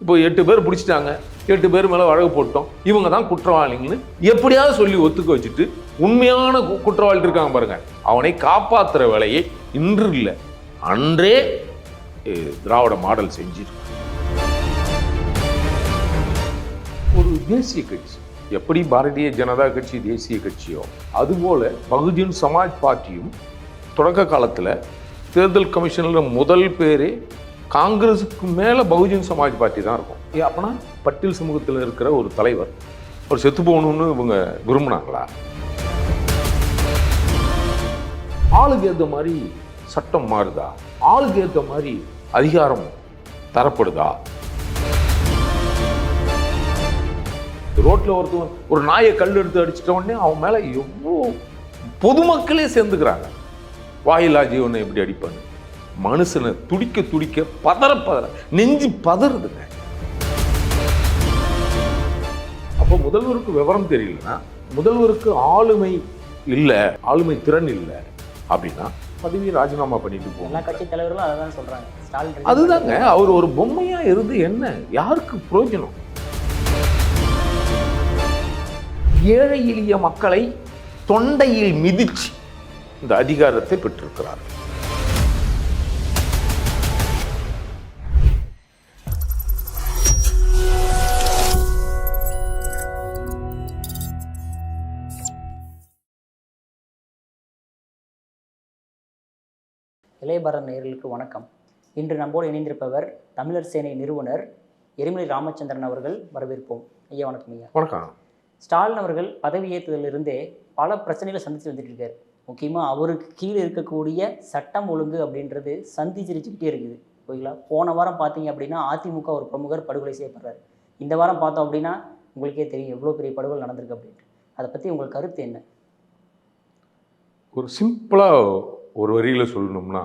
இப்போ எட்டு பேர் பிடிச்சிட்டாங்க. எட்டு பேர் மேலே வழக்கு போட்டோம். இவங்க தான் குற்றவாளிங்கன்னு எப்படியாவது சொல்லி ஒத்துக்க வச்சுட்டு உண்மையான கு- குற்றவாளி இருக்காங்க பாருங்க. அவனை காப்பாற்றுற வேலையை இன்று இல்லை. அன்றே திராவிட மாடல் செஞ்சிருக்கு. ஒரு தேசிய கட்சி. எப்படி பாரதிய ஜனதா கட்சி தேசிய கட்சியோ அதுபோல பகுஜன் சமாஜ் பார்ட்டியும் தொடக்க காலத்தில் தேர்தல் கமிஷனில் முதல் பேரே காங்கிரஸுக்கு மேலே பகுஜன் சமாஜ் பார்ட்டி தான் இருக்கும். ஏ, அப்படின்னா பட்டியல் சமூகத்தில் இருக்கிற ஒரு தலைவர் ஒரு செத்து போகணும்னு இவங்க விரும்புனாங்களா? ஆளுக்கு ஏற்ற மாதிரி சட்டம் மாறுதா? ஆளுக்கு ஏற்ற மாதிரி அதிகாரம் தரப்படுதா? ரோட்டில் ஒருத்தவன் ஒரு நாயை கல் எடுத்து அடிச்சிட்ட உடனே அவன் மேலே எவ்வளோ பொதுமக்களே சேர்ந்துக்கிறாங்க. வாயிலா ஜீவனை எப்படி அடிப்பாங்க மனுஷனை துடிக்க துடிக்க பதற பதற நெஞ்சு பதறுதுங்க. அப்போ முதல்வருக்கு விவரம் தெரியலனா முதல்வருக்கு ஆளுமை இல்லை ஆளுமை திறன் இல்லை அப்படின்னா பதவியை ராஜினாமா பண்ணிட்டு எல்லா போகணும் கட்சி தலைவர்களும் அதை தான் சொல்றாங்க. ஸ்டாலின் அதுதாங்க அவர் ஒரு பொம்மையா இருந்து என்ன யாருக்கு பிரயோஜனம் ஏழை எளிய மக்களை தொண்டையில் மிதிச்சு இந்த அதிகாரத்தை பெற்றிருக்கிறார். இளையபாரத் நேயர்களுக்கு வணக்கம். இன்று நம்மோடு இணைந்திருப்பவர் தமிழர் சேனை நிறுவனர் எரிமலை ராமச்சந்திரன் அவர்கள் வரவேற்போம். ஐயா வணக்கம் ஐயா. வணக்கம். ஸ்டாலின் அவர்கள் பதவியேற்றதிலிருந்தே பல பிரச்சனைகளை சந்தித்து வந்துட்டு இருக்காரு முக்கியமாக அவருக்கு கீழே இருக்கக்கூடிய சட்டம் ஒழுங்கு அப்படின்றது சந்திச்சிருச்சுக்கிட்டே இருக்குது. ஓகேங்களா? போன வாரம் பார்த்தீங்க அப்படின்னா அதிமுக ஒரு பிரமுகர் படுகொலை செய்யப்படுறாரு. இந்த வாரம் பார்த்தோம் அப்படின்னா உங்களுக்கே தெரியும் எவ்வளோ பெரிய படுகொலை நடந்திருக்கு அப்படின்ட்டு. அதை பற்றி உங்கள் கருத்து என்ன? ஒரு சிம்பிளா ஒரு வரியில் சொல்லணும்னா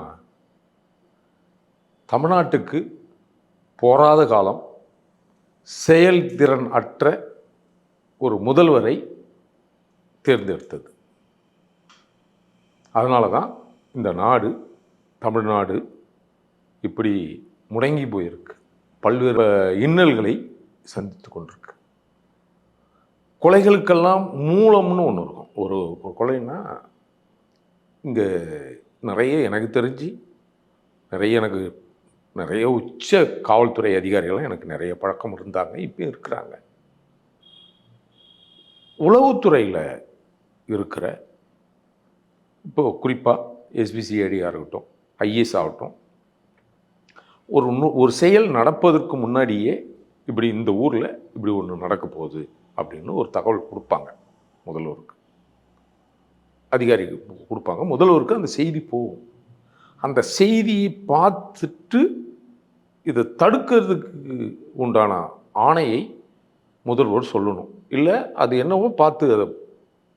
தமிழ்நாட்டுக்கு போராத காலம் செயல்திறன் அற்ற ஒரு முதல்வரை தேர்ந்தெடுத்தது. அதனால தான் இந்த நாடு தமிழ்நாடு இப்படி முடங்கி போயிருக்கு. பல்வேறு இன்னல்களை சந்தித்து கொண்டிருக்கு. கொலைகளுக்கெல்லாம் மூலம்னு ஒன்று இருக்கும். ஒரு கொலைன்னா இங்கே நிறைய எனக்கு தெரிஞ்சு நிறைய எனக்கு நிறைய உச்ச காவல்துறை அதிகாரிகள்லாம் எனக்கு நிறைய பழக்கம் இருந்தாங்க இப்போ இருக்கிறாங்க. உளவுத்துறையில் இருக்கிற இப்போ குறிப்பாக எஸ்பிசிஐடியாக இருக்கட்டும் ஐஏஎஸ் ஆகட்டும் ஒரு ஒரு செயல் நடப்பதற்கு முன்னாடியே இப்படி இந்த ஊரில் இப்படி ஒன்று நடக்க போகுது அப்படின்னு ஒரு தகவல் கொடுப்பாங்க முதல்வருக்கு. அதிகாரிக்கு கொடுப்பாங்க. முதல்வருக்கு அந்த செய்தி போகும். அந்த செய்தியை பார்த்துட்டு இதை தடுக்கிறதுக்கு உண்டான ஆணையை முதல்வர் சொல்லணும். இல்லை அது என்னவோ பார்த்து அதை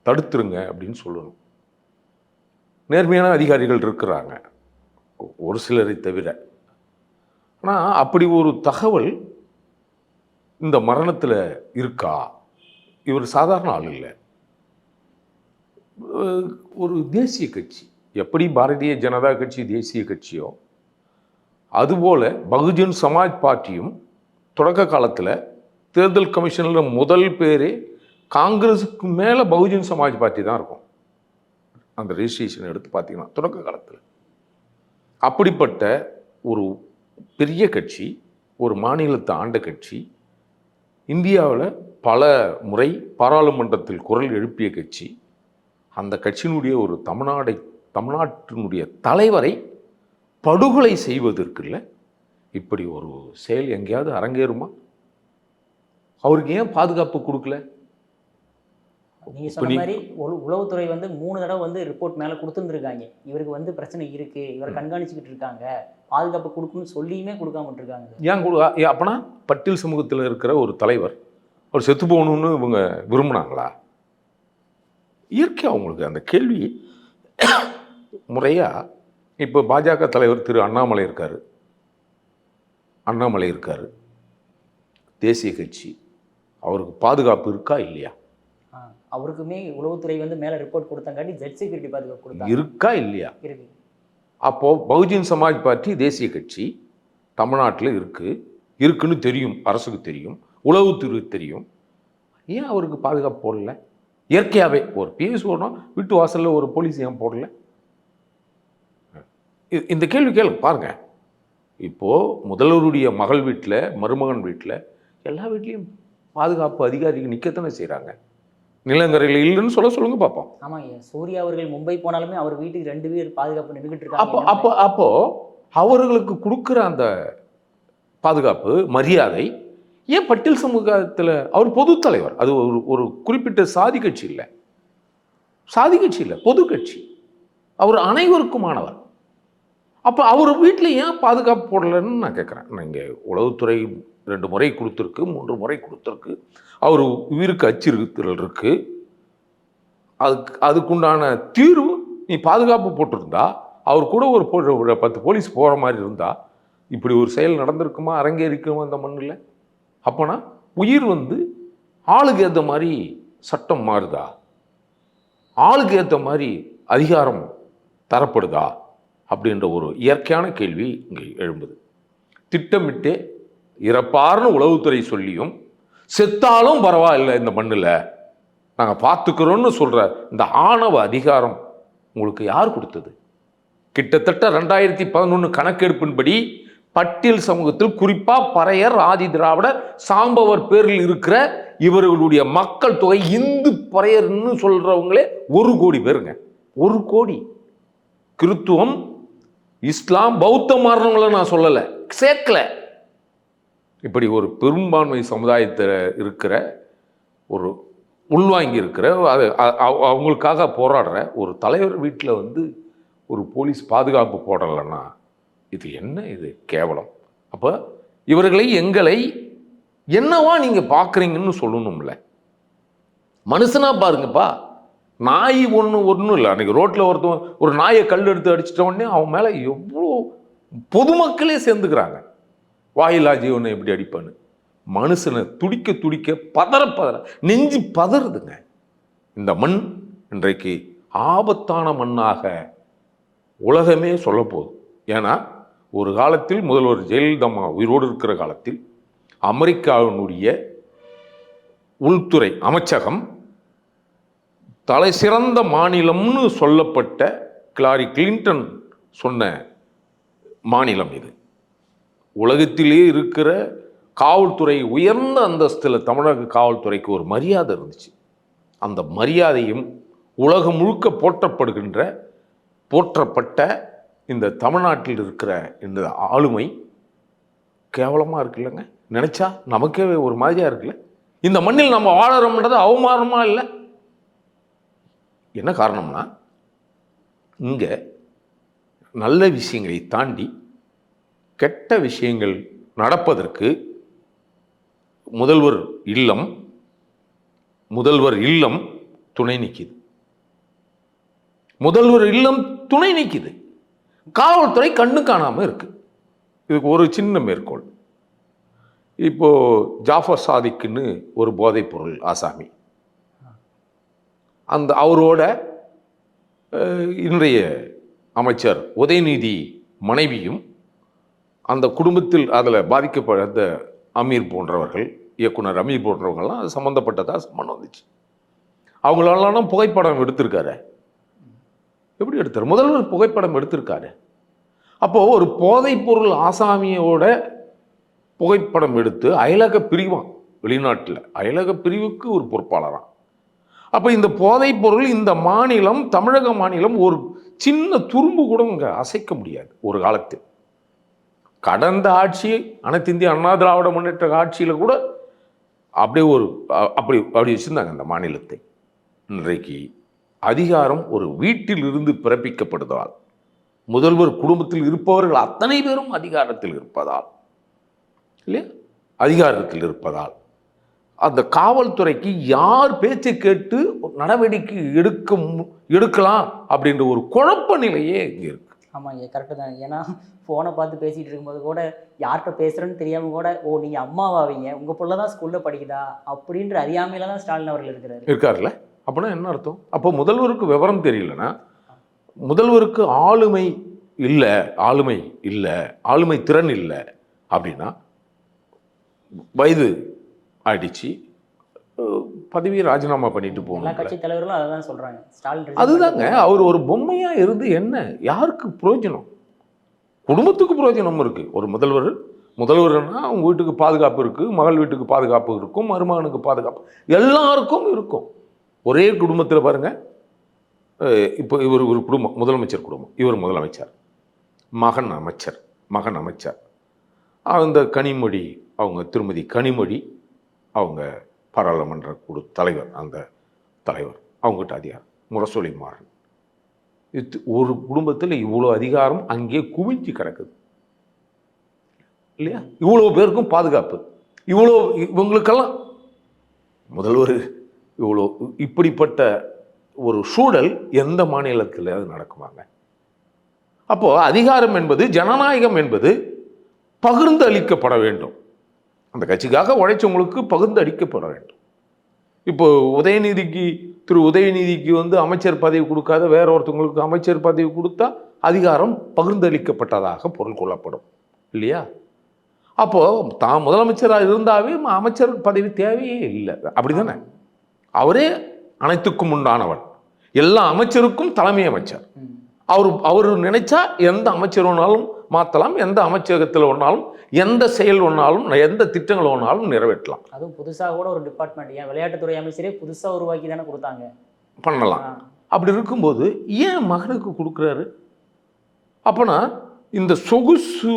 தடுத்துருங்க அப்படின்னு சொல்லணும். நேர்மையான அதிகாரிகள் இருக்கிறாங்க. ஒரு சிலரை தவிர. ஆனால் அப்படி ஒரு தகவல் இந்த மரணத்தில் இருக்கா? இவர் சாதாரண ஆள் இல்லை. ஒரு தேசிய கட்சி எப்படி பாரதிய ஜனதா கட்சி தேசிய கட்சியோ அதுபோல் பகுஜன் சமாஜ் பார்ட்டியும் தொடக்க காலத்தில் தேர்தல் கமிஷனில் முதல் பேரே காங்கிரஸுக்கு மேலே பகுஜன் சமாஜ் பார்ட்டி தான் இருக்கும். அந்த ரெஜிஸ்ட்ரேஷன் எடுத்து பார்த்தீங்கன்னா தொடக்க காலத்தில். அப்படிப்பட்ட ஒரு பெரிய கட்சி ஒரு மாநிலத்தை ஆண்ட கட்சி இந்தியாவில் பல முறை பாராளுமன்றத்தில் குரல் எழுப்பிய கட்சி அந்த கட்சியினுடைய ஒரு தமிழ்நாடை தமிழ்நாட்டினுடைய தலைவரை படுகொலை செய்வதற்குள்ள இப்படி ஒரு செயல் எங்கேயாவது அரங்கேறுமா? அவருக்கு ஏன் பாதுகாப்பு கொடுக்கல? நீங்க இப்ப சொன்ன மாதிரி உள- உளவுத்துறை வந்து மூணு தடவை வந்து ரிப்போர்ட் மேல கொடுத்துருந்துருக்காங்க. இவருக்கு வந்து பிரச்சனை இருக்கு. இவரை கண்காணிச்சுக்கிட்டு இருக்காங்க. பாதுகாப்பு கொடுக்கணும்னு சொல்லியுமே கொடுக்காம விட்டுருக்காங்க. ஏன் கொடு அப்பனா பட்டியல் சமூகத்தில் இருக்கிற ஒரு தலைவர் அவர் செத்து போகணும்னு இவங்க விரும்புனாங்களா? இயற்கை அவங்களுக்கு அந்த கேள்வி முறையா? இப்போ பாஜக தலைவர் திரு அண்ணாமலை இருக்காரு. அண்ணாமலை இருக்காரு. தேசிய கட்சி. அவருக்கு பாதுகாப்பு இருக்கா இல்லையா? அவருக்குமே உளவுத்துறை வந்து மேல ரிப்போர்ட் கொடுத்தங்காட்டி ஜெட் செக்யூரிட்டி பாதுகாப்பு கொடுத்தாங்க. இருக்கா இல்லையா? இருக்கு. அப்போது பகுஜன் சமாஜ் பார்ட்டி தேசிய கட்சி தமிழ்நாட்டில் இருக்குது இருக்குன்னு தெரியும். அரசுக்கு தெரியும். உளவுத்துறை தெரியும். ஏன் அவருக்கு பாதுகாப்பு போடல? இயற்கையாகவே ஒரு பிஎஸ் ஓடணும் வீட்டு வாசலில் ஒரு போலீஸ் ஏன் போடல? இந்த கேள்வி கேளு பாருங்க. இப்போ முதல்வருடைய மகள் வீட்டில் மருமகன் வீட்டில் எல்லா வீட்லேயும் பாதுகாப்பு அதிகாரிகள் நிற்கத்தானே செய்கிறாங்க நிலங்கரையில் இல்லைன்னு சொல்ல சொல்லுங்க பார்ப்போம் ஆமாங்க சூர்யா அவர்கள் மும்பை போனாலுமே அவர் வீட்டுக்கு ரெண்டு பேர் பாதுகாப்பு நின்றுகிட்டு அப்போ இருக்காங்க அப்போ அப்போ அவர்களுக்கு கொடுக்குற அந்த பாதுகாப்பு மரியாதை ஏன் பட்டியல் சமூகத்தில் அவர் பொது தலைவர் அது ஒரு ஒரு குறிப்பிட்ட சாதி கட்சி இல்லை. சாதி கட்சி இல்லை பொது கட்சி. அவர் அனைவருக்குமானவர் அப்போ அவர் வீட்டில் ஏன் பாதுகாப்பு போடலைன்னு நான் கேட்குறேன் நீங்கள் உளவுத்துறை ரெண்டு முறை கொடுத்துருக்கு மூன்று முறை கொடுத்துருக்கு. அவர் உயிருக்கு அச்சுறுத்தல் இருக்குது அதுக்கு அதுக்குண்டான தீர்வு நீ பாதுகாப்பு போட்டிருந்தா அவர் கூட ஒரு பத்து போலீஸ் போகிற மாதிரி இருந்தால் இப்படி ஒரு செயல் நடந்திருக்குமா? அரங்கேறிக்குமா அந்த மண்ணில்? அப்போனா உயிர் வந்து ஆளுக்கு ஏற்ற மாதிரி சட்டம் மாறுதா? ஆளுக்கு ஏற்ற மாதிரி அதிகாரம் தரப்படுதா? அப்படின்ற ஒரு இயற்கையான கேள்வி இங்கே எழும்புது. திட்டமிட்டு இறப்பார்னு உளவுத்துறை சொல்லியும் செத்தாலும் பரவாயில்லை இந்த மண்ணில். நாங்கள் பார்த்துக்கிறோன்னு சொல்கிற இந்த ஆணவ அதிகாரம் உங்களுக்கு யார் கொடுத்தது? கிட்டத்தட்ட ரெண்டாயிரத்தி பதினொன்று கணக்கெடுப்பின்படி பட்டியல் சமூகத்தில் குறிப்பாக பறையர் ஆதி திராவிடர் சாம்பவர் பேரில் இருக்கிற இவர்களுடைய மக்கள் தொகை இந்து பறையர்னு சொல்கிறவங்களே ஒரு கோடி பேருங்க. ஒரு கோடி. கிறித்துவம் இஸ்லாம் பௌத்தம் மாறினவங்கள நான் சொல்லலை. சேர்க்கல. இப்படி ஒரு பெரும்பான்மை சமுதாயத்தில் இருக்கிற ஒரு உள்வாங்கி இருக்கிற அது அவங்களுக்காக போராடுற ஒரு தலைவர் வீட்டில் வந்து ஒரு போலீஸ் பாதுகாப்பு போடலைன்னா இது என்ன இது? கேவலம். அப்போ இவர்களை எங்களை என்னவா நீங்கள் பார்க்குறீங்கன்னு சொல்லணும்ல. மனுஷனா பாருங்கப்பா. நாய் ஒன்று ஒன்றும் இல்லை. அன்றைக்கி ரோட்டில் ஒருத்தவன் ஒரு நாயை கல் எடுத்து அடிச்சிட்ட உடனே அவன் மேலே எவ்வளோ பொதுமக்களே சேர்ந்துக்கிறாங்க. வாயிலா ஜீவனை எப்படி அடிப்பான்னு. மனுஷனை துடிக்க துடிக்க பதற பதற. நெஞ்சு பதறுதுங்க. இந்த மண் இன்றைக்கு ஆபத்தான மண்ணாக உலகமே சொல்ல போகுது ஏன்னா ஒரு காலத்தில் முதல்வர் ஜெயலலிதா உயிரோடு இருக்கிற காலத்தில் அமெரிக்காவினுடைய உள்துறை அமைச்சகம் தலை சிறந்த மாநிலம்னு சொல்லப்பட்ட கிளாரி கிளின்டன் சொன்ன மாநிலம் இது. உலகத்திலே இருக்கிற காவல்துறை உயர்ந்த அந்தஸ்தில் தமிழக காவல்துறைக்கு ஒரு மரியாதை இருந்துச்சு. அந்த மரியாதையும் உலகம் முழுக்க போற்றப்படுகின்ற போற்றப்பட்ட இந்த தமிழ்நாட்டில் இருக்கிற இந்த ஆளுமை கேவலமாக இருக்குல்லங்க. நினச்சா நமக்கே ஒரு மாதிரியாக இருக்குல்ல? இந்த மண்ணில் நம்ம வாழறோம்ன்றது அவமானமா இல்லை? என்ன காரணம்னா இங்கே நல்ல விஷயங்களை தாண்டி கெட்ட விஷயங்கள் நடப்பதற்கு முதல்வர் இல்லம் முதல்வர் இல்லம் துணை நிற்கிது முதல்வர் இல்லம் துணை நிற்கிது காவல்துறை கண்ணு காணாமல் இருக்குது இதுக்கு ஒரு சின்ன மேற்கோள். இப்போ ஜாஃபர் சாதிக்குன்னு ஒரு போதைப் பொருள் ஆசாமி. அந்த அவரோட இன்றைய அமைச்சர் உதயநிதி மனைவியும் அந்த குடும்பத்தில் அதில் பாதிக்கப்பட்ட அமீர் போன்றவர்கள் இயக்குனர் அமீர் போன்றவங்கள்லாம் அது சம்மந்தப்பட்டதாக சம்மந்தம் வந்துச்சு. அவங்களெல்லாம் புகைப்படம் எடுத்திருக்காரு. எப்படி எடுத்தார்? முதல்வர் புகைப்படம் எடுத்திருக்காரு. அப்போது ஒரு போதைப்பொருள் ஆசாமியோட புகைப்படம் எடுத்து அயலக பிரிவான் வெளிநாட்டில். அயலக பிரிவுக்கு ஒரு பொறுப்பாளரான் அப்போ இந்த போதைப்பொருள் இந்த மாநிலம் தமிழக மாநிலம் ஒரு சின்ன துரும்பு கூட இங்கே அசைக்க முடியாது ஒரு காலத்தில் கடந்த ஆட்சி அனைத்து இந்திய அண்ணா திராவிட முன்னேற்ற ஆட்சியில் கூட அப்படியே ஒரு அப்படி அப்படி வச்சுருந்தாங்க அந்த மாநிலத்தை. இன்றைக்கு அதிகாரம் ஒரு வீட்டில் இருந்து பிறப்பிக்கப்படுவதால் முதல்வர் குடும்பத்தில் இருப்பவர்கள் அத்தனை பேரும் அதிகாரத்தில் இருப்பதால் இல்லையா? அதிகாரத்தில் இருப்பதால். அந்த காவல்துறைக்கு யார் பேச்சை கேட்டு நடவடிக்கை எடுக்க எடுக்கலாம் அப்படின்ற ஒரு குழப்ப நிலையே இங்கே இருக்கு. ஆமாங்க கரெக்டு தான் ஏன்னா ஃபோனை பார்த்து பேசிகிட்டு இருக்கும்போது கூட யார்கிட்ட பேசுகிறேன்னு தெரியாமல் கூட ஓ நீங்கள் அம்மாவாவீங்க உங்கள் புள்ள தான் ஸ்கூலில் படிக்குதா? அப்படின்ற அறியாமையில தான் ஸ்டாலின் அவர்கள் இருக்கிறாரு. இருக்கார்ல அப்படின்னா என்ன அர்த்தம்? அப்போ முதல்வருக்கு விவரம் தெரியலனா முதல்வருக்கு ஆளுமை இல்லை ஆளுமை இல்லை ஆளுமை திறன் இல்லை அப்படின்னா வயது ஆயிடுச்சு. பதவியை ராஜினாமா பண்ணிட்டு போகணும் கட்சி தலைவர்களும் அதை தான் ஸ்டாலின் resign அதுதாங்க. அவர் ஒரு பொம்மையா இருந்து என்ன? யாருக்கு பிரயோஜனம் குடும்பத்துக்கு பிரயோஜனம் இருக்கு. ஒரு முதல்வர் முதல்வர்னா அவங்க வீட்டுக்கு பாதுகாப்பு இருக்கு மகள் வீட்டுக்கு பாதுகாப்பு இருக்கும் மருமகனுக்கு பாதுகாப்பு. எல்லாருக்கும் இருக்கும். ஒரே குடும்பத்தில் பாருங்கள் இப்போ இவர் ஒரு குடும்பம் முதலமைச்சர் குடும்பம். இவர் முதலமைச்சர். மகன் அமைச்சர் மகன் அமைச்சர். அந்த கனிமொழி அவங்க திருமதி கனிமொழி அவங்க பாராளுமன்ற குழு தலைவர் அந்த தலைவர் அவங்ககிட்ட அதிகாரம். முரசொலி மாறன். இது ஒரு குடும்பத்தில் இவ்வளோ அதிகாரம் அங்கே குவிஞ்சு கிடக்குது. இல்லையா? இவ்வளோ பேருக்கும் பாதுகாப்பு. இவ்வளோ இவங்களுக்கெல்லாம் முதல்வர் இவ்வளோ இப்படிப்பட்ட ஒரு சூழல் எந்த மாநிலத்தில் அது நடக்குமாங்க? அப்போது அதிகாரம் என்பது ஜனநாயகம் என்பது பகிர்ந்து அளிக்கப்பட வேண்டும். அந்த கட்சிக்காக உழைச்சவங்களுக்கு பகிர்ந்து அளிக்கப்பட வேண்டும். இப்போ உதயநிதிக்கு திரு உதயநிதிக்கு வந்து அமைச்சர் பதவி கொடுக்காத வேற ஒருத்தவங்களுக்கு அமைச்சர் பதவி கொடுத்தா அதிகாரம் பகிர்ந்தளிக்கப்பட்டதாக பொருள் கொள்ளப்படும் இல்லையா? அப்போது தான் முதலமைச்சராக இருந்தாவே அமைச்சர் பதவி தேவையே இல்லை. அப்படி தானே அவரே அனைத்துக்கும் உண்டானவன். எல்லா அமைச்சருக்கும் தலைமை அமைச்சர். அவர் அவர் நினைச்சா எந்த அமைச்சர் வேணாலும் மாற்றலாம் எந்த அமைச்சகத்தில் வேணாலும் எந்த செயல் வேணாலும் எந்த திட்டங்கள் வேணாலும் நிறைவேற்றலாம். அதுவும் புதுசா கூட ஒரு டிபார்ட்மெண்ட் ஏன் விளையாட்டுத்துறை அமைச்சரே புதுசா உருவாக்கி தானே கொடுத்தாங்க. பண்ணலாம். அப்படி இருக்கும்போது ஏன் மகனுக்கு கொடுக்குறாரு? அப்போனா இந்த சொகுசு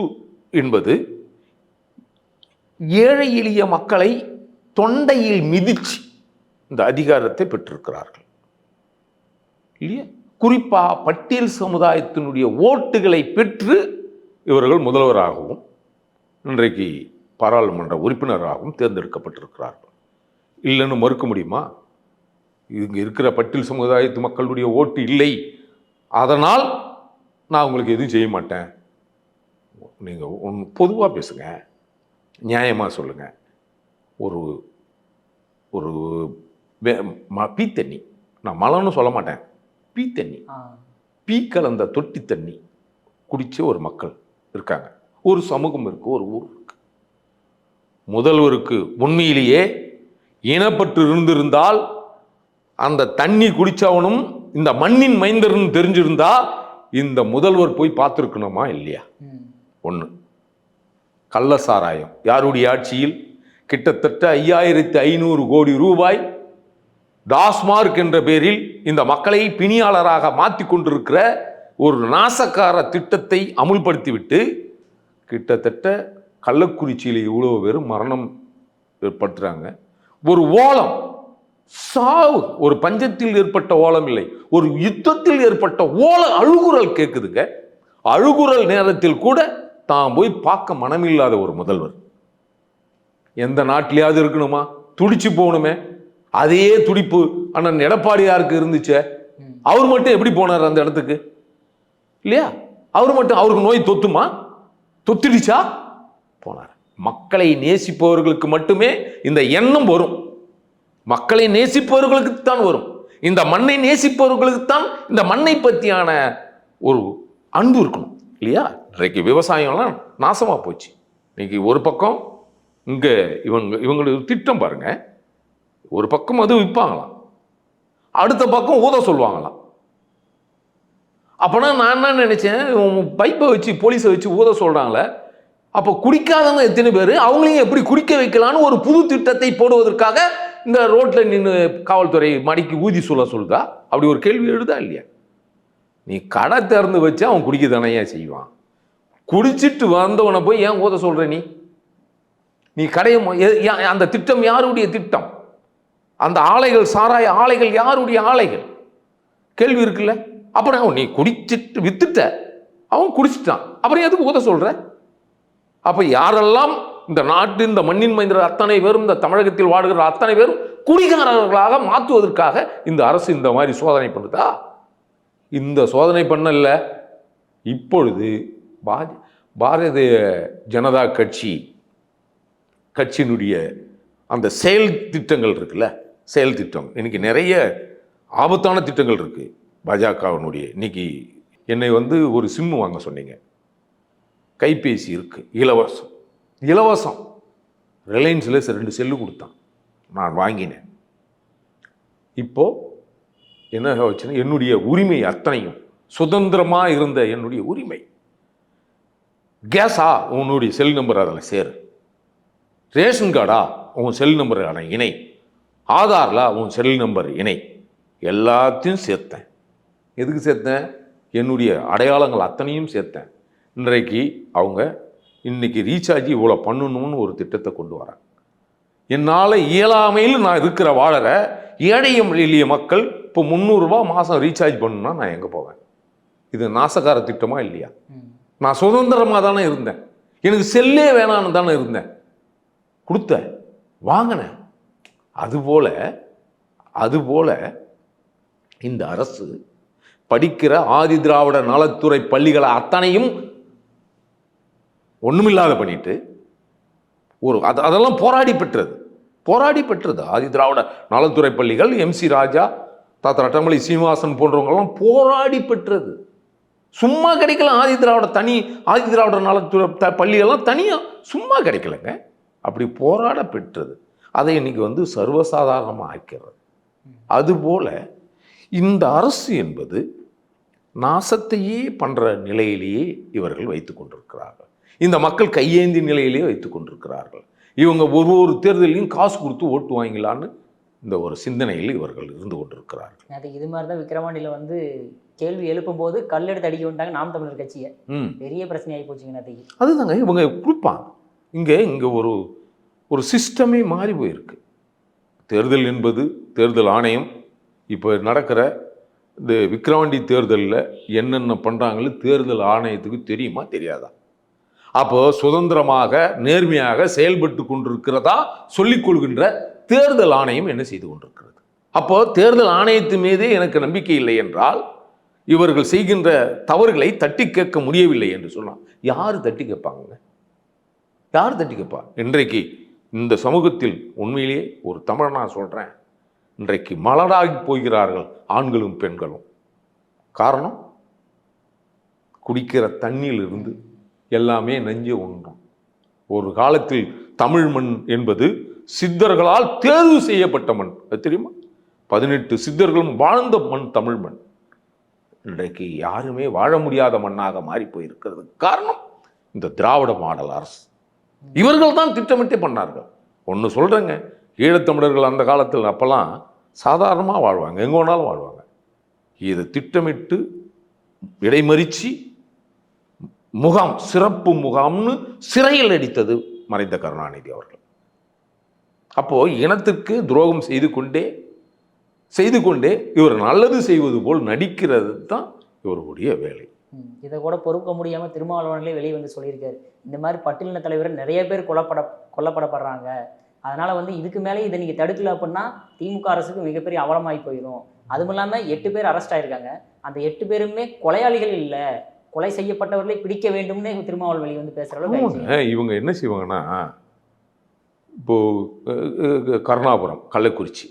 என்பது ஏழை எளிய மக்களை தொண்டையில் மிதிச்சு இந்த அதிகாரத்தை பெற்றிருக்கிறார்கள். இல்லையா? குறிப்பாக பட்டியல் சமுதாயத்தினுடைய ஓட்டுகளை பெற்று இவர்கள் முதல்வராகவும் இன்றைக்கு பாராளுமன்ற உறுப்பினராகவும் தேர்ந்தெடுக்கப்பட்டிருக்கிறார்கள். இல்லைன்னு மறுக்க முடியுமா? இங்கே இருக்கிற பட்டியல் சமுதாயத்து மக்களுடைய ஓட்டு இல்லை. அதனால் நான் உங்களுக்கு எதுவும் செய்ய மாட்டேன். நீங்கள் ஒன் பொதுவாக பேசுங்க. நியாயமாக சொல்லுங்கள் ஒரு ஒரு பீத்தண்ணி. நான் மலம்னு சொல்ல மாட்டேன். பீத்தண்ணி. பீ கலந்த தொட்டி தண்ணி குடிச்ச ஒரு மக்கள் இருக்காங்க. ஒரு சமூகம் இருக்கு ஒரு ஊர் இருக்கு. முதல்வருக்கு உண்மையிலேயே இனப்பற்று இருந்திருந்தால் அந்த தண்ணி குடிச்சவனும் இந்த மண்ணின் மைந்தர்னு தெரிஞ்சிருந்தா இந்த முதல்வர் போய் பார்த்துருக்கணுமா இல்லையா. ஒன்று கள்ள சாராயம் யாருடைய ஆட்சியில் கிட்டத்தட்ட ஐயாயிரத்தி ஐநூறு கோடி ரூபாய் டாஸ்மார்க் என்ற பேரில் இந்த மக்களை பிணியாளராக மாற்றி கொண்டிருக்கிற ஒரு நாசக்கார திட்டத்தை அமுல்படுத்திவிட்டு கிட்டத்தட்ட கள்ளக்குறிச்சியில் இவ்வளோ பேர் மரணம் ஏற்படுத்துகிறாங்க ஒரு ஓலம் சாவு ஒரு பஞ்சத்தில் ஏற்பட்ட ஓலம் இல்லை ஒரு யுத்தத்தில் ஏற்பட்ட ஓல அழுகுரல் கேட்குதுங்க அழுகுரல் நேரத்தில் கூட தான் போய் பார்க்க மனமில்லாத ஒரு முதல்வர். எந்த நாட்டிலேயாவது இருக்கணுமா? துடிச்சு போகணுமே. அதே துடிப்பு. அண்ணன் எடப்பாடியாருக்கு இருந்துச்சே. அவர் மட்டும் எப்படி போனார் அந்த இடத்துக்கு? இல்லையா? அவர் மட்டும் அவருக்கு நோய் தொத்துமா? தொத்திடுச்சா? போனார். மக்களை நேசிப்பவர்களுக்கு மட்டுமே இந்த எண்ணம் வரும். மக்களை நேசிப்பவர்களுக்கு தான் வரும். இந்த மண்ணை நேசிப்பவர்களுக்கு தான் இந்த மண்ணை பற்றியான ஒரு அன்பு இருக்கணும். இல்லையா? இன்றைக்கு விவசாயம்லாம் நாசமாக போச்சு. இன்னைக்கு ஒரு பக்கம் இங்கே இவங்க இவங்களுடைய திட்டம் பாருங்கள் ஒரு பக்கம் அது விற்பாங்களாம். அடுத்த பக்கம் ஊத சொல்லுவாங்களாம். அப்போனா நான் என்ன நினச்சேன் பைப்பை வச்சு போலீஸை வச்சு ஊத சொல்கிறாங்களே அப்போ குடிக்காதவங்க எத்தனை பேர் அவங்களையும் எப்படி குடிக்க வைக்கலான்னு ஒரு புது திட்டத்தை போடுவதற்காக இந்த ரோட்டில் நின்று காவல்துறை மடிக்கு ஊதி சொல்ல சொல்லுதா? அப்படி ஒரு கேள்வி எழுதா இல்லையா? நீ கடை திறந்து வச்சு அவன் குடிக்க தானே செய்வான். குடிச்சிட்டு வந்தவனை போய் ஏன் ஊத சொல்கிற நீ? நீ கடையை அந்த திட்டம் யாருடைய திட்டம்? அந்த ஆலைகள் சாராய ஆலைகள் யாருடைய ஆலைகள்? கேள்வி இருக்குல்ல? அப்புறம் நீ குடிச்சிட்டு வித்துட்ட. அவன் குடிச்சிட்டான். அப்புறம் எதுக்கு ஊத சொல்ற? அப்ப யாரெல்லாம் இந்த நாட்டு இந்த மண்ணின் மைந்த அத்தனை பேரும் இந்த தமிழகத்தில் வாடுகிற அத்தனை பேரும் குடிகாரர்களாக மாற்றுவதற்காக இந்த அரசு இந்த மாதிரி சோதனை பண்ணுதா? இந்த சோதனை பண்ணல. இப்பொழுது பாஜ பாரதிய ஜனதா கட்சி கட்சியினுடைய அந்த செயல் திட்டங்கள் இருக்குல்ல? செயல் திட்டம். இன்றைக்கி நிறைய ஆபத்தான திட்டங்கள் இருக்குது பாஜகவினுடைய. இன்றைக்கி என்னை வந்து ஒரு சிம்மு வாங்க சொன்னீங்க. கைபேசி இருக்குது இலவசம். இலவசம். ரிலையன்ஸில் ரெண்டு செல்லு கொடுத்தான். நான் வாங்கினேன். இப்போது என்ன வச்சுன்னா என்னுடைய உரிமை அத்தனையும் சுதந்திரமாக இருந்த என்னுடைய உரிமை. கேஸா உன்னுடைய செல் நம்பர் அதில் சேரு. ரேஷன் கார்டா உன் செல் நம்பர் இணை. ஆதாரில் உன் செல் நம்பர் இணை. எல்லாத்தையும் சேர்த்தேன். எதுக்கு சேர்த்தேன்? என்னுடைய அடையாளங்கள் அத்தனையும் சேர்த்தேன். இன்றைக்கு அவங்க இன்னைக்கு ரீசார்ஜ் இவ்வளோ பண்ணணும்னு ஒரு திட்டத்தை கொண்டு வராங்க. என்னால் இயலாமையில் நான் இருக்கிற வாழற ஏழைய எளிய மக்கள் இப்போ முந்நூறுரூவா மாதம் ரீசார்ஜ் பண்ணணும்னா நான் எங்கே போவேன்? இது நாசகார திட்டமா இல்லையா. நான் சுதந்திரமாக தானே இருந்தேன். எனக்கு செல்லே வேணான்னு தானே இருந்தேன். கொடுத்தேன். வாங்கினேன். அதுபோல் அதுபோல் இந்த அரசு படிக்கிற ஆதி திராவிட நலத்துறை பள்ளிகளை அத்தனையும் ஒன்றுமில்லாத பண்ணிட்டு ஒரு அது அதெல்லாம் போராடி பெற்றது. போராடி பெற்றது ஆதி திராவிட நலத்துறை பள்ளிகள் எம்சி ராஜா தாத்தா ரட்டமலை சீனிவாசன் போன்றவங்கெல்லாம் போராடி பெற்றது. சும்மா கிடைக்கல ஆதி திராவிட தனி ஆதி திராவிட நலத்துறை பள்ளிகள்லாம் தனியாக சும்மா கிடைக்கலங்க. அப்படி போராட பெற்றது. அதை இன்னைக்கு வந்து சர்வசாதாரணமாக ஆக்கிறது அதுபோல இந்த அரசு என்பது நாசத்தையே பண்ற நிலையிலேயே இவர்கள் வைத்துக் கொண்டிருக்கிறார்கள். இந்த மக்கள் கையேந்தி நிலையிலேயே வைத்துக் கொண்டிருக்கிறார்கள். இவங்க ஒரு ஒரு தேர்தலையும் காசு கொடுத்து ஓட்டு வாங்கிலான்னு இந்த ஒரு சிந்தனையில் இவர்கள் இருந்து கொண்டிருக்கிறார்கள். நேற்று இது மாதிரி தான் விக்ரவாண்டியில் வந்து கேள்வி எழுப்பும் போது கல்லெடுத்து அடிக்க விட்டாங்க நாம் தமிழர் கட்சியை. பெரிய பிரச்சனை ஆகி போச்சுங்க அதுதாங்க இவங்க கொடுப்பாங்க. இங்கே இங்கே ஒரு ஒரு சிஸ்டமே மாறி போயிருக்கு. தேர்தல் என்பது தேர்தல் ஆணையம். இப்போ நடக்கிற இந்த விக்ரவாண்டி தேர்தலில் என்னென்ன பண்ணுறாங்களோ தேர்தல் ஆணையத்துக்கு தெரியுமா தெரியாதா? அப்போ சுதந்திரமாக நேர்மையாக செயல்பட்டு கொண்டிருக்கிறதா சொல்லிக் கொள்கின்ற தேர்தல் ஆணையம் என்ன செய்து கொண்டிருக்கிறது? அப்போ தேர்தல் ஆணையத்தின் மீதே எனக்கு நம்பிக்கை இல்லை என்றால் இவர்கள் செய்கின்ற தவறுகளை தட்டி கேட்க முடியவில்லை என்று சொன்னால் யார் தட்டி கேட்பாங்க யார் தட்டி கேட்பா? இன்றைக்கு இந்த சமூகத்தில் உண்மையிலேயே ஒரு தமிழ் நான் சொல்கிறேன் இன்றைக்கு மலடாகி போகிறார்கள் ஆண்களும் பெண்களும். காரணம்? குடிக்கிற தண்ணியிலிருந்து எல்லாமே நஞ்சு ஒன்றும் ஒரு காலத்தில் தமிழ் மண் என்பது சித்தர்களால் தேர்வு செய்யப்பட்ட மண். அது தெரியுமா? பதினெட்டு சித்தர்களும் வாழ்ந்த மண் தமிழ் மண். இன்றைக்கு யாருமே வாழ முடியாத மண்ணாக மாறி போயிருக்கிறது காரணம்? இந்த திராவிட மாடல் அரசு. இவர்கள் தான் திட்டமிட்டே பண்ணார்கள். ஒன்று சொல்கிறேங்க ஈழத்தமிழர்கள் அந்த காலத்தில் அப்போல்லாம் சாதாரணமாக வாழ்வாங்க எங்கே வேணாலும் வாழ்வாங்க. இதை திட்டமிட்டு இடைமறித்து முகாம் சிறப்பு முகாம்னு சிறையில் அடித்தது மறைந்த கருணாநிதி அவர்கள். அப்போது இனத்துக்கு துரோகம் செய்து கொண்டே செய்து கொண்டே இவர் நல்லது செய்வது போல் நடிக்கிறது தான் இவருடைய வேலை. இதை கூட பொறுக்க முடியாமல் திருமாவளவன்களே வெளியே வந்து சொல்லியிருக்காரு. இந்த மாதிரி பட்டியலின தலைவர் நிறைய பேர் கொல்லப்பட கொல்லப்படப்படுறாங்க. அதனால வந்து இதுக்கு மேலே இதை நீங்கள் தடுக்கல அப்படின்னா திமுக அரசுக்கு மிகப்பெரிய அவலமாகி போயிடும் அதுவும் இல்லாமல் எட்டு பேர் அரெஸ்ட் ஆயிருக்காங்க. அந்த எட்டு பேருமே கொலையாளிகள் இல்லை. கொலை செய்யப்பட்டவர்களை பிடிக்க வேண்டும்னு திருமாவளவன் வெளியே வந்து பேசுகிற அளவுக்கு இவங்க என்ன செய்வாங்கன்னா இப்போ அஹ், அஹ், கருணாபுரம் கள்ளக்குறிச்சி.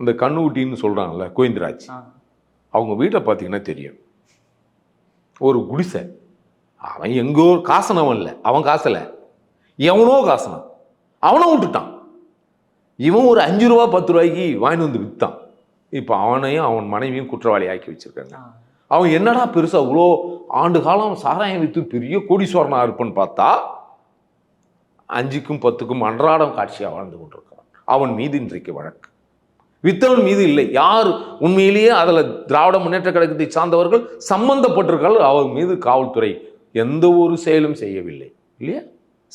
இந்த கண்ணுக்குட்டின்னு சொல்கிறாங்கல்ல கோவிந்தராஜ். அவங்க வீட்டை பார்த்தீங்கன்னா தெரியும். ஒரு குடிசை. அவன் எங்கோ காசனவன் இல்லை. அவன் காசல. எவனோ காசனான். அவனை விட்டுட்டான். இவன் ஒரு அஞ்சு ரூபா பத்து ரூபாய்க்கு வாங்கிட்டு வந்து விற்றான் இப்போ அவனையும் அவன் மனைவியும் குற்றவாளி ஆக்கி வச்சிருக்காங்க. அவன் என்னடா பெருசா அவ்வளோ ஆண்டு காலம் சாராயம் விற்று பெரிய கோடீஸ்வரனா இருப்பான்னு பார்த்தா அஞ்சுக்கும் பத்துக்கும் அன்றாடம் காட்சியாக வாழ்ந்து கொண்டிருக்கிறான். அவன் மீது இன்றைக்கு வழக்கு. வித்தவன் மீது இல்லை. யார் உண்மையிலேயே அதில் திராவிட முன்னேற்ற கழகத்தை சார்ந்தவர்கள் சம்பந்தப்பட்டிருக்கார்கள் அவர் மீது காவல்துறை எந்த ஒரு செயலும் செய்யவில்லை. இல்லையா?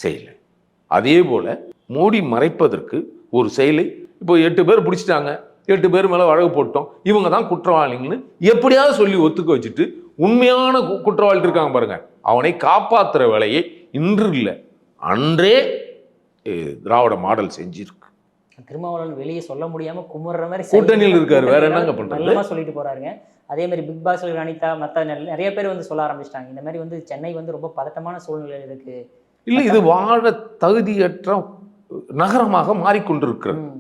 செய்யலை. அதே போல் மோடி மறைப்பதற்கு ஒரு செயலை இப்போ எட்டு பேர் பிடிச்சிட்டாங்க. எட்டு பேர் மேலே வழக்கு போட்டோம். இவங்க தான் குற்றவாளிங்கன்னு எப்படியாவது சொல்லி ஒத்துக்க வச்சுட்டு உண்மையான கு- குற்றவாளி இருக்காங்க பாருங்க. அவனை காப்பாற்றுற வேலையை இன்று இல்லை. அன்றே திராவிட மாடல் செஞ்சிருக்கு. திருமாவளவன் வெளியே சொல்ல முடியாம குமுறுற மாதிரி கூட்டணியில் இருக்காரு, வேற என்னங்க பண்றது? நல்லமா சொல்லிட்டு போறாருங்க. அதே மாதிரி பிக் பாஸ்ல அனிதா நெ- நிறைய பேர் வந்து சொல்ல ஆரம்பிச்சிட்டாங்க. இந்த மாதிரி வந்து சென்னை வந்து ரொம்ப பதட்டமான சூழ்நிலையில் இருக்கு. இல்லை இது வாழ தகுதியற்ற நகரமாக மாறிக்கொண்டிருக்கிறது.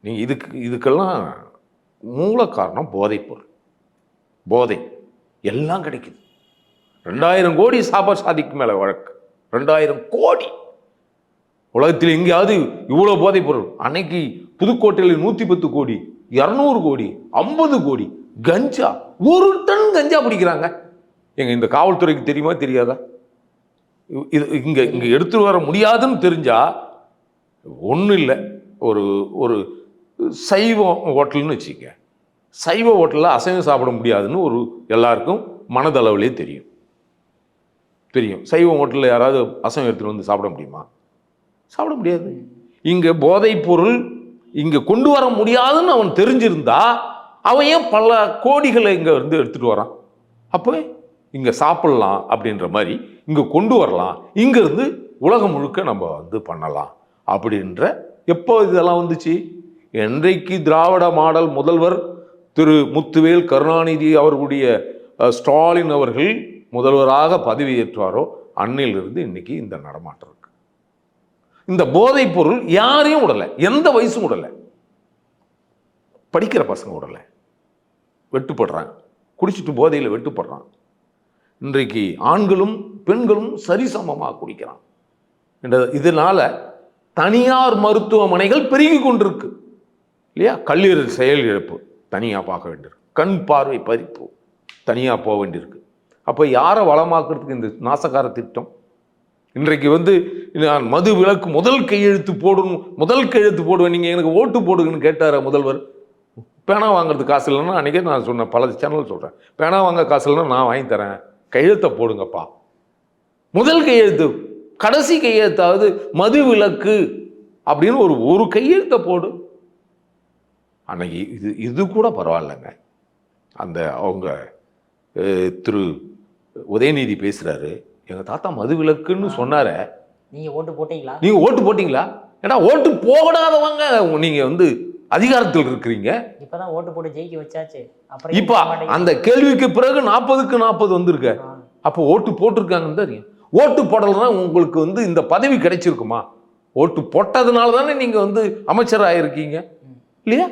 நீங்க இதுக்கு இதுக்கெல்லாம் மூல காரணம் போதைப் பொருள். போதை. எல்லாம் கிடைக்குது. ரெண்டாயிரம் கோடி சாபர் சாதிக்கு மேலே வழக்கு. ரெண்டாயிரம் கோடி. உலகத்தில் எங்கேயாவது இவ்வளோ போதைப் பொருள் அன்னைக்கு புதுக்கோட்டையில் நூற்றி பத்து கோடி இரநூறு கோடி ஐம்பது கோடி கஞ்சா. ஒரு டன் கஞ்சா பிடிக்கிறாங்க. எங்கள் இந்த காவல்துறைக்கு தெரியுமா தெரியாதா? இ- இது இங்கே இங்கே எடுத்துகிட்டு வர முடியாதுன்னு தெரிஞ்சால் ஒன்றும் இல்லை. ஒரு ஒரு சைவம் ஹோட்டல்னு வச்சுக்க. சைவ ஹோட்டலில் அசைவம் சாப்பிட முடியாதுன்னு ஒரு எல்லாருக்கும் மனதளவுலேயே தெரியும். தெரியும். சைவ ஹோட்டலில் யாராவது அசைவம் எடுத்துகிட்டு வந்து சாப்பிட முடியுமா? சாப்பிட முடியாது. இங்கே போதைப் பொருள் இங்கே கொண்டு வர முடியாதுன்னு அவன் தெரிஞ்சிருந்தா அவன் ஏன் பல கோடிகளை இங்கே இருந்து எடுத்துகிட்டு வரான்? அப்போ இங்கே சாப்பிட்லாம் அப்படின்ற மாதிரி இங்கே கொண்டு வரலாம். இங்கேருந்து உலகம் முழுக்க நம்ம வந்து பண்ணலாம் அப்படின்ற எப்போ இதெல்லாம் வந்துச்சு? என்றைக்கு திராவிட மாடல் முதல்வர் திரு முத்துவேல் கருணாநிதி அவர்களுடைய ஸ்டாலின் அவர்கள் முதல்வராக பதவியேற்றாரோ அன்னையிலிருந்து இன்னைக்கு இந்த நடமாட்டம் இந்த போதைப் பொருள் யாரையும் விடலை. எந்த வயசும் விடலை. படிக்கிற பசங்க விடலை. வெட்டுப்படுறாங்க. குடிச்சிட்டு போதையில் வெட்டுப்படுறான் இன்றைக்கு ஆண்களும் பெண்களும் சரிசமமாக குடிக்கிறான் என்ற இதனால் தனியார் மருத்துவமனைகள் பெருகி கொண்டிருக்கு. இல்லையா? கல்லீரல் செயல் இழப்பு தனியாக பார்க்க வேண்டியிருக்கு. கண் பார்வை பறிப்பு தனியாக போக வேண்டியிருக்கு. அப்போ யாரை வளமாக்குறதுக்கு இந்த நாசகார திட்டம்? இன்றைக்கு வந்து நான் மது விலக்கு முதல் கையெழுத்து போடணும் முதல் கையெழுத்து போடுவேன். நீங்கள் எனக்கு ஓட்டு போடுங்கன்னு கேட்டார் முதல்வர்? பேனா வாங்குறது காசு இல்லைன்னா அன்றைக்கே நான் சொன்னேன் பல சேனல் சொல்கிறேன் பேனா வாங்க காசு இல்லைன்னா நான் வாங்கி தரேன். கையெழுத்தை போடுங்கப்பா. முதல் கையெழுத்து கடைசி கையெழுத்தாவது மது விலக்கு அப்படின்னு ஒரு ஒரு கையெழுத்தை போடு. அன்னைக்கு இது இது கூட பரவாயில்லைங்க. அந்த அவங்க திரு உதயநிதி பேசுகிறாரு எங்கள் தாத்தா மது விலக்குன்னு சொன்னாரே. நீங்க ஓட்டு போட்டீங்களா? நீங்கள் ஓட்டு போட்டிங்களா? ஏன்னா ஓட்டு போடாதவங்க நீங்கள் வந்து அதிகாரத்தில் இருக்கிறீங்க. இப்பதான் ஓட்டு போட்டு ஜெயிக்க வச்சாச்சு. அப்புறம் இப்போ? அந்த கேள்விக்கு பிறகு நாற்பதுக்கு நாற்பது வந்திருக்க. அப்போ ஓட்டு போட்டிருக்காங்கன்னு தெரியும். ஓட்டு போடலைன்னா உங்களுக்கு வந்து இந்த பதவி கிடைச்சிருக்குமா? ஓட்டு போட்டதுனால தானே நீங்கள் வந்து அமைச்சர் ஆயிருக்கீங்க? இல்லையா?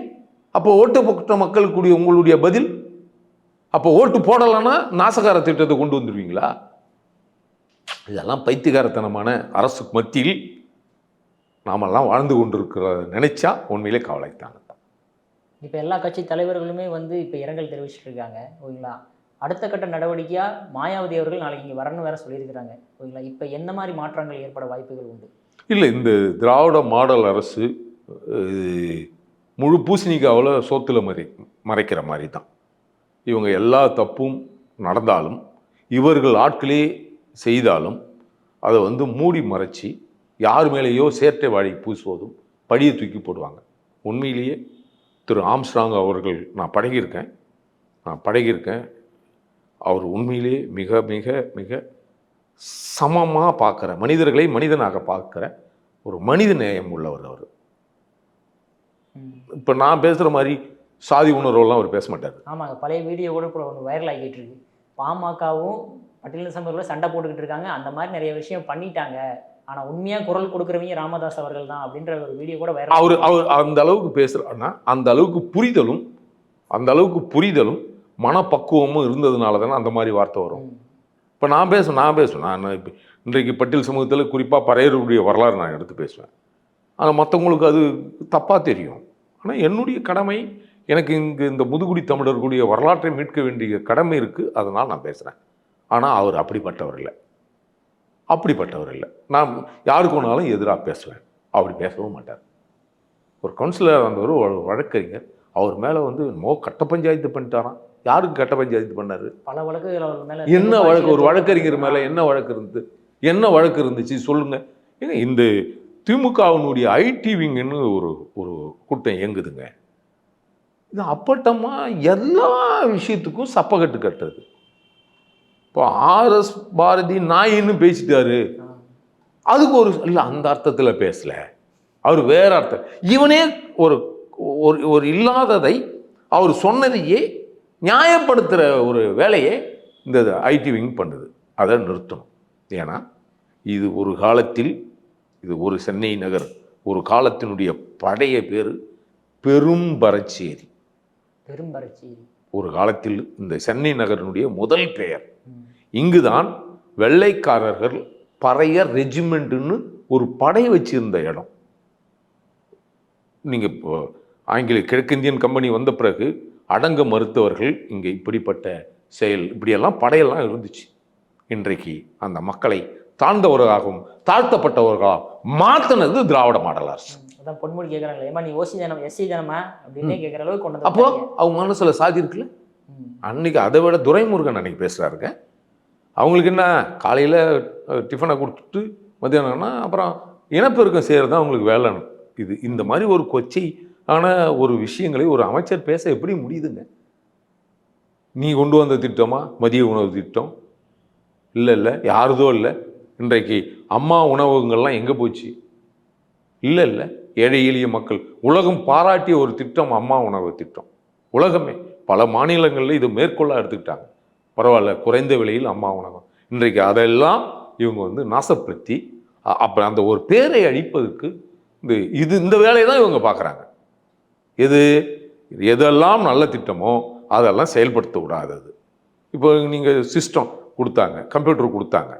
அப்போ ஓட்டு போட்ட மக்களுக்குடைய உங்களுடைய பதில்? அப்போ ஓட்டு போடலைன்னா நாசகார திட்டத்தை கொண்டு வந்துடுவீங்களா இதெல்லாம் பைத்தியகாரத்தனமான அரசு மத்தியில் நாமெல்லாம் வாழ்ந்து கொண்டிருக்கிறத நினைச்சா உண்மையிலே கவலைத்தாங்க. இப்போ எல்லா கட்சி தலைவர்களுமே வந்து இப்போ இரங்கல் தெரிவிச்சிட்டு இருக்காங்க ஓகேங்களா? அடுத்த கட்ட நடவடிக்கையா மாயாவதி அவர்கள் நாளைக்கு இங்கே வரணும் வேற சொல்லியிருக்கிறாங்க ஓகேங்களா? இப்போ என்ன மாதிரி மாற்றங்கள் ஏற்பட வாய்ப்புகள் உண்டு? இல்லை இந்த திராவிட மாடல் அரசு முழு பூசணிக்காவில் சோத்துல மறை மறைக்கிற மாதிரி தான். இவங்க எல்லா தப்பும் நடந்தாலும் இவர்கள் ஆட்களே செய்தாலும் அதை வந்து மூடி மறைச்சி யார் மேலேயோ சேட்டை வாழி பூசுவதும் பழியை தூக்கி போடுவாங்க. உண்மையிலேயே திரு ஆம்ஸ்ட்ராங் அவர்கள் நான் பழகியிருக்கேன். நான் பழகியிருக்கேன். அவர் உண்மையிலேயே மிக மிக மிக சமமாக பார்க்குற மனிதர்களை மனிதனாக பார்க்குற ஒரு மனித நேயம் உள்ளவர் அவர். இப்போ நான் பேசுகிற மாதிரி சாதி உணர்வெல்லாம் அவர் பேச மாட்டார். ஆமாங்க பழைய வீடியோ கூட இப்போ ஒன்று வைரல் ஆகிட்டு இருக்கு. பாமகவும் பட்டியலின சமூகத்தில் சண்டை போட்டுக்கிட்டு இருக்காங்க. அந்த மாதிரி நிறைய விஷயம் பண்ணிட்டாங்க. ஆனால் உண்மையாக குரல் கொடுக்குறவங்க ராமதாஸ் அவர்கள் தான் அப்படின்ற ஒரு வீடியோ கூட வைரல் அவர் அவர் அந்த அளவுக்கு பேசுகிறாருன்னா அந்த அளவுக்கு புரிதலும் அந்த அளவுக்கு புரிதலும் மனப்பக்குவமும் இருந்ததுனால தானே அந்த மாதிரி வார்த்தை வரும். இப்போ நான் பேசுவேன் நான் பேசுவேன். நான் இப்போ இன்றைக்கு பட்டியல் சமூகத்தில் குறிப்பாக பறையருடைய வரலாறு நான் எடுத்து பேசுவேன். ஆனால் மற்றவங்களுக்கு அது தப்பாக தெரியும். ஆனால் என்னுடைய கடமை எனக்கு இங்கு இந்த முதுகுடி தமிழர்களுடைய வரலாற்றை மீட்க வேண்டிய கடமை இருக்குது அதனால் நான் பேசுகிறேன் ஆனால் அவர் அப்படிப்பட்டவர் இல்லை. அப்படிப்பட்டவர் இல்லை. நான் யாருக்கு வேணாலும் எதிராக பேசுவேன். அப்படி பேசவும் மாட்டார். ஒரு கவுன்சிலர் இருந்தவர் ஒரு வழக்கறிஞர். அவர் மேலே வந்து மோ கட்ட பஞ்சாயத்து பண்ணிட்டாராம் யாருக்கு கட்ட பஞ்சாயத்து பண்ணார்? பல வழக்குகள் அவர் மேலே என்ன வழக்கு? ஒரு வழக்கறிஞர் மேல என்ன வழக்கு இருந்து என்ன வழக்கு இருந்துச்சு சொல்லுங்க. ஏங்க இந்த திமுகவினுடைய ஐடி விங்குன்னு ஒரு ஒரு கூட்டம் இயங்குதுங்க. இது அப்பட்டமா எல்லா விஷயத்துக்கும் சப்பக்கட்டு கட்டுறது. இப்போ ஆர்எஸ் பாரதி நாயின்னு பேசிட்டாரு. அதுக்கு ஒரு இல்லை அந்த அர்த்தத்தில் பேசல. அவர் வேற அர்த்தம். இவனே ஒரு ஒரு ஒரு இல்லாததை அவர் சொன்னதையே நியாயப்படுத்துகிற ஒரு வேலையை இந்த ஐடி விங் பண்ணுது. அதை நிறுத்தணும். ஏன்னா இது ஒரு காலத்தில் இது ஒரு சென்னை நகர் ஒரு காலத்தினுடைய பழைய பேர் பெரும் பரச்சேரி. பெரும்பரட்சி ஒரு காலத்தில் இந்த சென்னை நகரினுடைய முதல் பெயர். இங்குதான் வெள்ளைக்காரர்கள் பறையர் ரெஜிமெண்ட்டுன்னு ஒரு படை வச்சிருந்த இடம். நீங்கள் இப்போ ஆங்கில கிழக்கிந்தியன் கம்பெனி வந்த பிறகு அடங்க மறுத்தவர்கள் இங்கே இப்படிப்பட்ட செயல் இப்படியெல்லாம் படையெல்லாம் இருந்துச்சு. இன்றைக்கு அந்த மக்களை தாழ்ந்தவர்களாகவும் தாழ்த்தப்பட்டவர்களாகவும் மாற்றினது திராவிட மாடல் அரசு. அதான் பொன்மொழி கேட்குறாங்களே ஏமா நீ ஓசி ஜனம் எஸ்சி ஜனமா அப்படின்னே கேட்குற அளவுக்கு கொண்டு அப்போ அவங்க மனசுல சாதி இருக்குல்ல. அன்னைக்கு அதை விட துரைமுருகன் அன்னைக்கு பேசுறாருங்க. அவங்களுக்கு என்ன காலையில் டிஃபனை கொடுத்துட்டு மத்தியானம்னா அப்புறம் இனப்பெருக்கம் செய்கிறது தான் அவங்களுக்கு வேலை. இது இந்த மாதிரி ஒரு கொச்சை ஆன ஒரு விஷயங்களை ஒரு அமைச்சர் பேச எப்படி முடியுதுங்க? நீ கொண்டு வந்த திட்டமா? மதிய உணவு திட்டம்? இல்லை இல்லை யாருதோ இல்லை. இன்றைக்கு அம்மா உணவகங்கள்லாம் எங்கே போச்சு? இல்லை இல்லை ஏழை எளிய மக்கள் உலகம் பாராட்டிய ஒரு திட்டம் அம்மா உணவு திட்டம். உலகமே பல மாநிலங்களில் இது மேற்கொள்ள எடுத்துக்கிட்டாங்க. பரவாயில்ல குறைந்த விலையில் அம்மா உணவகம் இன்றைக்கு அதெல்லாம் இவங்க வந்து நாசப்படுத்தி அப்புறம் அந்த ஒரு பேரை அழிப்பதற்கு இந்த இது இந்த வேலையை தான் இவங்க பார்க்குறாங்க. எது எதெல்லாம் நல்ல திட்டமோ அதெல்லாம் செயல்படுத்த விடாதது. இப்போ நீங்கள் சிஸ்டம் கொடுத்தாங்க கம்ப்யூட்டர் கொடுத்தாங்க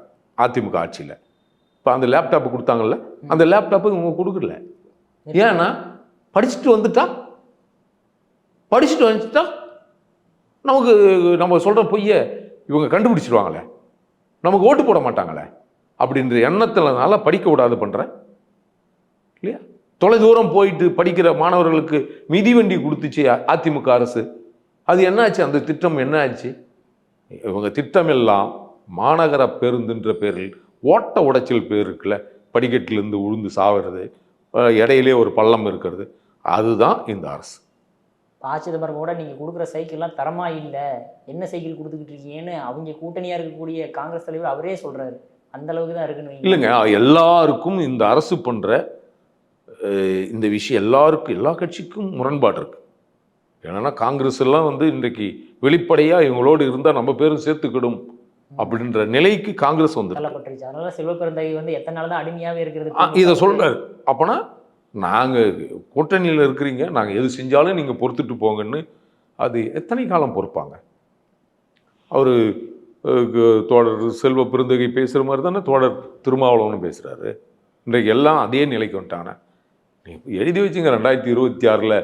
அதிமுக ஆட்சியில். இப்போ அந்த லேப்டாப்பு கொடுத்தாங்கல்ல அந்த லேப்டாப்பு இவங்க கொடுக்கல. ஏன்னா படிச்சுட்டு வந்துட்டா? படிச்சுட்டு வந்துட்டா? நமக்கு நம்ம சொல்கிற பொய்ய இவங்க கண்டுபிடிச்சிருவாங்களே? நமக்கு ஓட்டு போட மாட்டாங்களே? அப்படின்ற எண்ணத்தினால படிக்க விடாது பண்ணுறேன் இல்லையா? தொலைதூரம் போயிட்டு படிக்கிற மாணவர்களுக்கு மிதிவண்டி கொடுத்துச்சு அதிமுக அரசு. அது என்னாச்சு? அந்த திட்டம் என்ன ஆச்சு? இவங்க திட்டம் எல்லாம் மாநகர பேருந்துன்ற பேரில் ஓட்ட உடைச்சல் பேர் இருக்குல்ல? படிக்கட்டிலேருந்து உழுந்து சாவது இடையிலே ஒரு பள்ளம் இருக்கிறது. அதுதான் இந்த அரசு. ப. சிதம்பரம் கூட நீங்கள் கொடுக்குற சைக்கிள்லாம் தரமா இல்லை? என்ன சைக்கிள் கொடுத்துக்கிட்டு இருக்கீங்கன்னு அவங்க கூட்டணியாக இருக்கக்கூடிய காங்கிரஸ் தலைவர் அவரே சொல்றாரு. அந்த அளவுக்கு தான் இருக்குன்னு. இல்லைங்க எல்லாருக்கும் இந்த அரசு பண்ணுற இந்த விஷயம் எல்லாருக்கும் எல்லா கட்சிக்கும் முரண்பாடு இருக்கு. ஏன்னா காங்கிரஸ் எல்லாம் வந்து இன்றைக்கு வெளிப்படையாக இவங்களோடு இருந்தால் நம்ம பேரும் சேர்த்துக்கிடும் அப்படின்ற நிலைக்கு காங்கிரஸ் வந்து அதனால செல்வப்பெருந்தகை வந்து எத்தனை நாள் தான் அடிமையாவே இருக்கிறது? இதை சொல்றாரு. அப்போனா நாங்கள் கூட்டணியில் இருக்கிறீங்க நாங்கள் எது செஞ்சாலும் நீங்கள் பொறுத்துட்டு போங்கன்னு அது எத்தனை காலம் பொறுப்பாங்க? அவர் தோழர் செல்வ பெருந்தகை பேசுகிற மாதிரி தானே தோழர் திருமாவளவனும் பேசுகிறாரு இன்றைக்கு எல்லாம் அதே நிலைக்கு வந்துட்டானே எழுதி வச்சுங்க ரெண்டாயிரத்தி இருபத்தி ஆறில்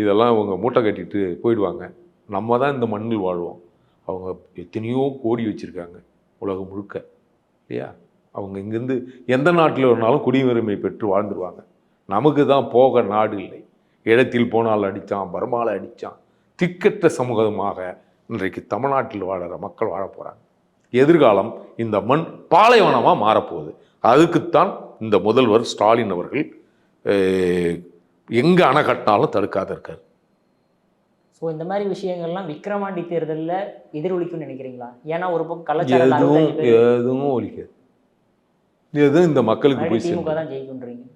இதெல்லாம் அவங்க மூட்டை கட்டிட்டு போயிடுவாங்க. நம்ம தான் இந்த மண்ணில் வாழ்வோம். அவங்க எத்தனையோ கோடி வச்சுருக்காங்க உலகம் முழுக்க. இல்லையா? அவங்க இங்கேருந்து எந்த நாட்டில் வேணாலும் குடியுரிமை பெற்று வாழ்ந்துருவாங்க. நமக்கு தான் போக நாடு இல்லை. இடத்தில் போனால் அடித்தான் பர்மாவில் அடித்தான் திக்கற்ற சமூகமாக இன்றைக்கு தமிழ்நாட்டில் வாழற மக்கள் வாழ போகிறாங்க எதிர்காலம் இந்த மண் பாலைவனமாக மாறப்போகுது. அதுக்குத்தான் இந்த முதல்வர் ஸ்டாலின் அவர்கள் எங்கே அணை கட்டினாலும் தடுக்காத இருக்கார். ஸோ இந்த மாதிரி விஷயங்கள்லாம் விக்கிரவாண்டி தேர்தலில் எதிரொலிக்கும்னு நினைக்கிறீங்களா? ஏன்னா ஒரு பக்கம் கள்ளச்சாரம் எதுவும் எதுவும் ஒழிக்காது எதுவும் இந்த மக்களுக்கு போய் திமுக தான் ஜெயிக்குன்றீங்க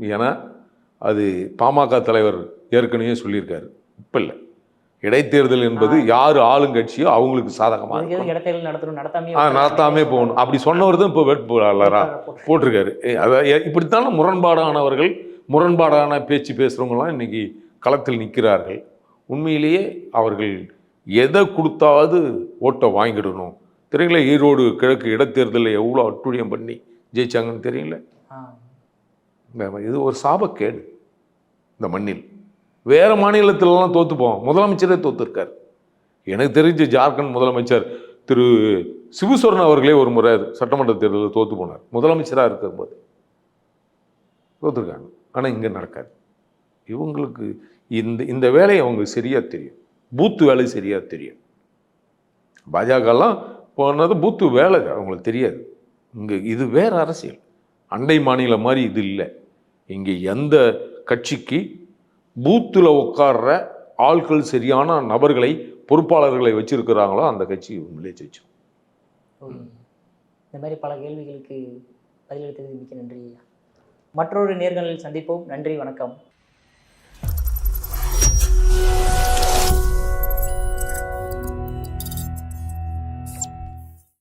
ஏன்னா அது பாமக தலைவர் ஏற்கனவே சொல்லியிருக்காரு. இப்போ இல்லை. இடைத்தேர்தல் என்பது யார் ஆளுங்கட்சியோ அவங்களுக்கு சாதகமாக இடைத்தேர்தல் நடத்தணும் நடத்தாமே ஆ நடத்தாமே போகணும். அப்படி சொன்னவர் தான் இப்போ வேட்பாளராக போட்டிருக்காரு. ஏ- இப்படித்தான முரண்பாடானவர்கள் முரண்பாடான பேச்சு பேசுகிறவங்களாம் இன்னைக்கு களத்தில் நிற்கிறார்கள். உண்மையிலேயே அவர்கள் எதை கொடுத்தாவது ஓட்டை வாங்கிடணும். தெரியல ஈரோடு கிழக்கு இடைத்தேர்தலில் எவ்வளோ அட்டுழியம் பண்ணி ஜெயிச்சாங்கன்னு தெரியல இது ஒரு சாபக்கேடு. இந்த மண்ணில். வேறு மாநிலத்திலலாம் தோற்றுப்போம் முதலமைச்சரே தோற்றுருக்கார் எனக்கு தெரிஞ்ச ஜார்க்கண்ட் முதலமைச்சர் திரு சிபுசோரன் அவர்களே ஒரு முறை சட்டமன்ற தேர்தலில் தோற்று போனார். முதலமைச்சராக இருக்கும்போது. தோற்றுருக்காங்க ஆனால் இங்கே நடக்காது. இவங்களுக்கு இந்த இந்த வேலை அவங்களுக்கு சரியாக தெரியும். பூத்து வேலை சரியாக தெரியும். பாஜகலாம் போனது பூத்து வேலை அவங்களுக்கு தெரியாது. இங்கே இது வேறு அரசியல். அண்டை மாநிலம் மாதிரி இது இல்லை. இங்கே எந்த கட்சிக்கு பூத்தில் உட்கார்ற ஆட்கள் சரியான நபர்களை பொறுப்பாளர்களை வச்சிருக்கிறாங்களோ அந்த கட்சி உண்மையிலே ஜெயிச்சோம் இந்த மாதிரி பல கேள்விகளுக்கு பதிலளித்தது மிக்க நன்றி மற்றொரு நேர்களில் சந்திப்போம். நன்றி வணக்கம்.